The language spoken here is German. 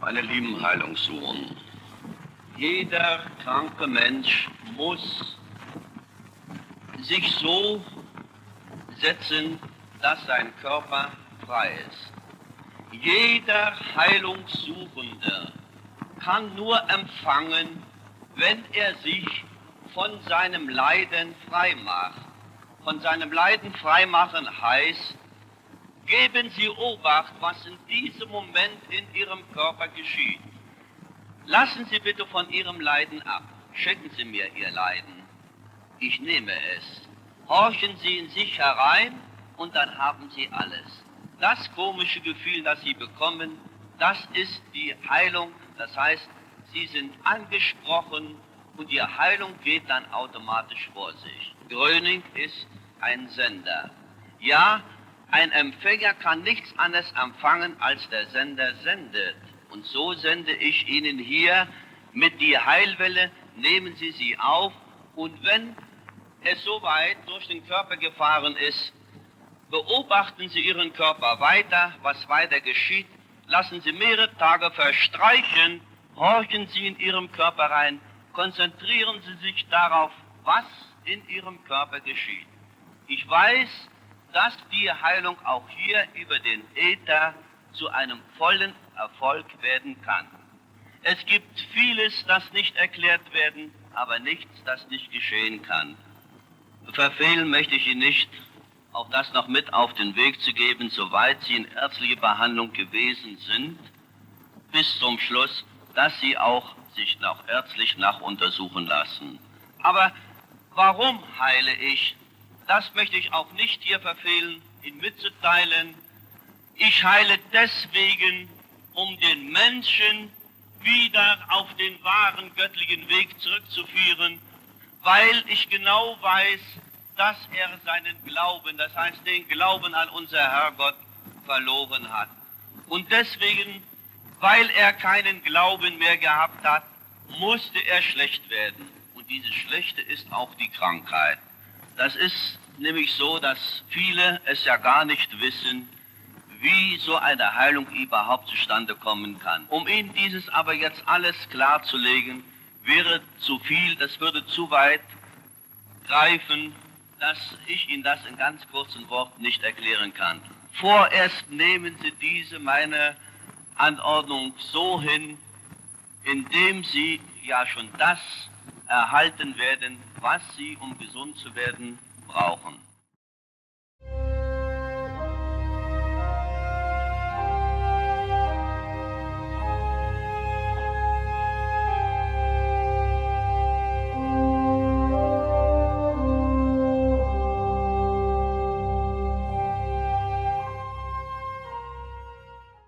Meine lieben Heilungssuchen, jeder kranke Mensch muss sich so setzen, dass sein Körper frei ist. Jeder Heilungssuchende kann nur empfangen, wenn er sich von seinem Leiden frei macht. Von seinem Leiden freimachen heißt, geben Sie Obacht, was in diesem Moment in Ihrem Körper geschieht. Lassen Sie bitte von Ihrem Leiden ab. Schenken Sie mir Ihr Leiden. Ich nehme es. Horchen Sie in sich herein und dann haben Sie alles. Das komische Gefühl, das Sie bekommen, das ist die Heilung. Das heißt, Sie sind angesprochen und die Heilung geht dann automatisch vor sich. Gröning ist ein Sender. Ja, ein Empfänger kann nichts anderes empfangen, als der Sender sendet. Und so sende ich Ihnen hier mit die Heilwelle, nehmen Sie sie auf. Und wenn es soweit durch den Körper gefahren ist, beobachten Sie Ihren Körper weiter, was weiter geschieht, lassen Sie mehrere Tage verstreichen, horchen Sie in Ihrem Körper rein, konzentrieren Sie sich darauf, was in Ihrem Körper geschieht. Ich weiß, dass die Heilung auch hier über den Äther zu einem vollen Erfolg werden kann. Es gibt vieles, das nicht erklärt werden, aber nichts, das nicht geschehen kann. Verfehlen möchte ich ihn nicht, auch das noch mit auf den Weg zu geben, soweit Sie in ärztliche Behandlung gewesen sind, bis zum Schluss, dass Sie auch sich noch ärztlich nachuntersuchen lassen. Aber warum heile ich? Das möchte ich auch nicht hier verfehlen, Ihnen mitzuteilen. Ich heile deswegen, um den Menschen wieder auf den wahren göttlichen Weg zurückzuführen, weil ich genau weiß, dass er seinen Glauben, das heißt den Glauben an unser Herrgott, verloren hat. Und deswegen, weil er keinen Glauben mehr gehabt hat, musste er schlecht werden. Und diese Schlechte ist auch die Krankheit. Das ist nämlich so, dass viele es ja gar nicht wissen, wie so eine Heilung überhaupt zustande kommen kann. Um Ihnen dieses aber jetzt alles klarzulegen, wäre zu viel, das würde zu weit greifen, dass ich Ihnen das in ganz kurzen Worten nicht erklären kann. Vorerst nehmen Sie diese meine Anordnung so hin, indem Sie ja schon das erhalten werden, was Sie, um gesund zu werden, brauchen.